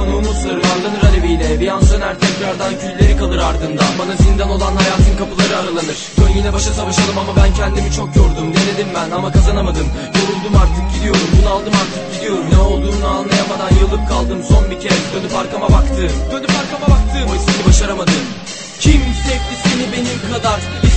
kadar uzak bana umutları Harlanır aleviyle bir an söner tekrardan külleri kalır ardından. Bana zindan olan hayatın kapıları aralanır. Dön yine başa savaşalım ama ben kendimi çok yordum. Denedim ben ama kazanamadım. Yoruldum artık gidiyorum. Bunaldım artık gidiyorum. Ne olduğunu anlayamadan yılıp kaldım. Son bir kez Dönüp arkama baktım. Dönüp arkama baktım. Oysa başaramadım. Kim sevdi seni benim kadar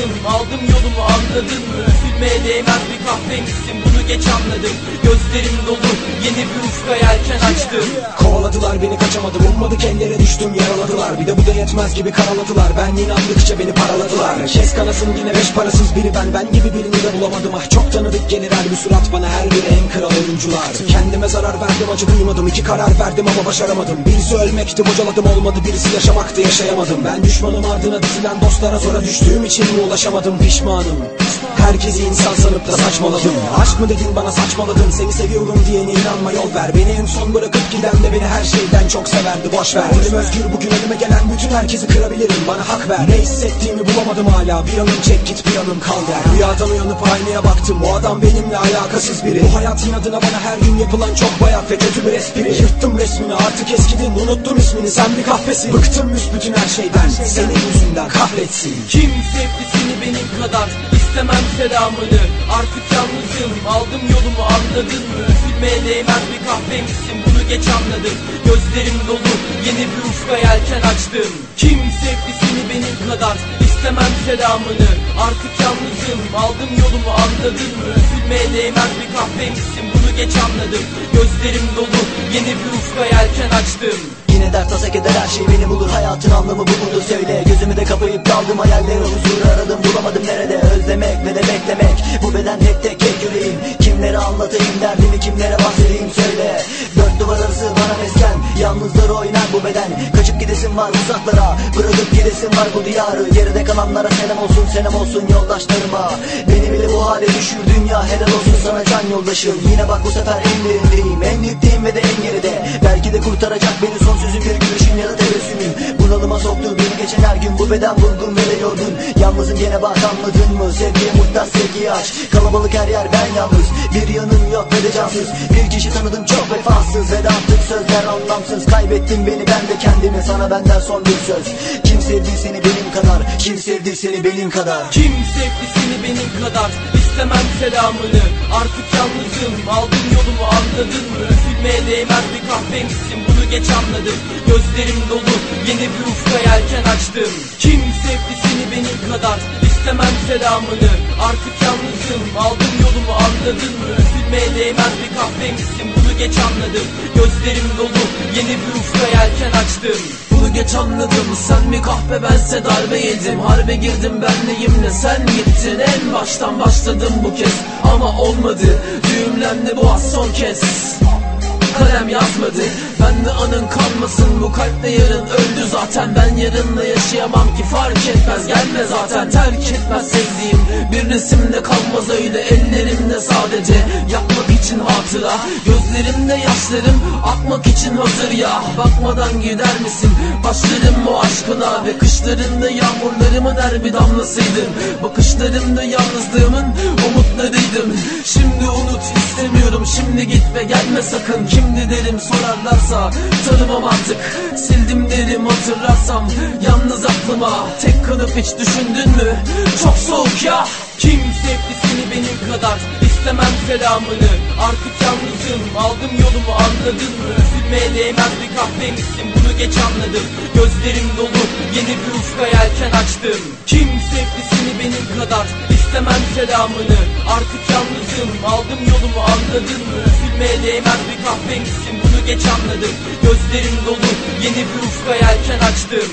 yalnızım aldım yolumu anladın mı? Üzülmeye değmez bir kahvemizsin bunu geç anladım. Gözlerim dolu. Yeni bir ufka yelken açtım. Kovaladılar beni kaçamadım. Ummadık ellere düştüm yaraladılar. Bir de bu da yetmez gibi karaladılar. Ben inandıkça beni paraladılar. Kes kanasın yine beş parasız biri ben. Ben gibi birini de bulamadım. Ah çok tanıdık gelir her bir surat bana Her biri en kral oyuncular. Kendime zarar verdim acı duymadım iki karar verdim ama başaramadım. Birisi ölmekti bocaladım. Olmadı birisi yaşamaktı yaşayamadım. Ben düşmanım ardına dizilen dostlara sonra düştüğüm için mi ulaşamadım pişmanım Herkesi insan sanıp da saçmaladım. Aşk mı dedin bana saçmaladın. Seni seviyorum diyene inanma yol ver Beni. En son bırakıp giden de beni her şeyden çok severdi. Boş ver. Elim özgür bugün önüme gelen bütün herkesi kırabilirim. Bana hak ver. Ne hissettiğimi bulamadım hala. Bir yanım çek git bir yanım kal der. Rüyadan uyanıp aynaya baktım. O adam benimle alakasız biri. Bu hayat inadına bana her gün yapılan çok bayat ve kötü bir espri. Yırttım resmini artık eskidin. Unuttum ismini. Sen bir kahvesin. Bıktım büsbütün her şeyden. Senin yüzünden kahretsin. Kim sevdi seni benim kadar istemem selamını. Artık yalnızım aldım yolumu anladın mı? Üzülmeye değmez bir kahvemizsin bunu geç anladım. Gözlerim dolu yeni bir ufka yelken açtım. Kim sevdi seni benim kadar istemem selamını? Artık yalnızım aldım yolumu anladın mı? Üzülmeye değmez bir kahvemizsin bunu geç anladım. Gözlerim dolu yeni bir ufka yelken açtım. Yine dert tasa keder her şey beni bulur. Hayatın anlamı bu mudur? Söyle Gözümü de kapayıp daldım. Hayallere huzur aradım Bulamadım nerede Bu beden tek tek yüreğim. Kimlere anlatayım derdimi kimlere bahsedeyim söyle. Dört duvar arası bana mesken Yalnızları oynar bu beden. Kaçıp gidesim var uzaklara Bırakıp gidesim var bu diyarı. Geride kalanlara selam olsun selam olsun yoldaşlarıma. Beni bile bu hale düşür dünya helal olsun sana can yoldaşım. Yine bak bu sefer en derindeyim En dipteyim ve de en geride. Belki de kurtaracak beni son sözüm bir gülüşün ya da tebessümün Bunalıma soktu beni geçen her gün Bu beden vurgun ve de yorgun. Yalnızım gene bak anladın mı? Sevgiye muhtaç sevgiyi aç Kalabalık her yer ben yalnız. Bir yanım yok ve de cansız. Bir kişi tanıdım çok vefasız. Ve de artık sözler anlamsız. Kaybettin beni ben de kendimi Sana benden son bir söz. Kim sevdi seni benim kadar? Kim sevdi seni benim kadar? Kim sevdi seni benim kadar? İstemem selamını. Artık yalnızım. Aldım yolumu anladın mı? Üzülmeye değmez bir kahvemizsin bunu geç anladım. Gözlerim dolu. Yeni bir ufka yelken açtım. Kim sevdi seni benim kadar? İstemem selamını. Artık yalnızım. Aldım yolumu anladın mı? Üzülmeye değmez bir kahvemizsin bunu geç anladım. Gözlerim dolu. Yeni bir ufka yelken açtım bunu geç anladım. Sen mi kahpe bense darbe yedim Harbe girdim benleyim ne? Sen gittin. En baştan başladım bu kez. Ama olmadı. Düğümlendi bu az son kez. Kalem yazmadı. Ben de anın kalmasın bu kalpte yarın öldü zaten. Ben yarınla yaşayamam ki. Fark etmez. Gelme zaten. Terk etmez sevdiğim. Bir resimde kalmaz öyle. Ellerimde sadece. Yapmak için hatıra. Gözlerimde yaşlarım akmak için hazır ya. Bakmadan gider misin? Başlarım bu aşkına Ve kışlarında yağmurlarımın her bir damlasıydın Bakışlarımda yalnızlığımın umutlarıydım. Şimdi unut istemiyorum. Şimdi git ve gelme sakın. Kimdi derim sorarlarsa tanımam artık. Sildim derim hatırlarsam yalnız aklıma Tek kalıp hiç düşündün mü? Çok soğuk ya. Kim sevdi seni benim kadar istemem selamını. Artık yalnızım aldım yolumu anladın mı? Üzülmeye değmez bir kahvemizsin bunu geç anladım. Gözlerim dolu yeni bir ufka yelken açtım. Kim sevdi seni benim kadar istemem selamını? Artık yalnızım aldım yolumu anladın mı? Üzülmeye değmez bir kahvemizsin bunu geç anladım. Gözlerim dolu yeni bir ufka yelken açtım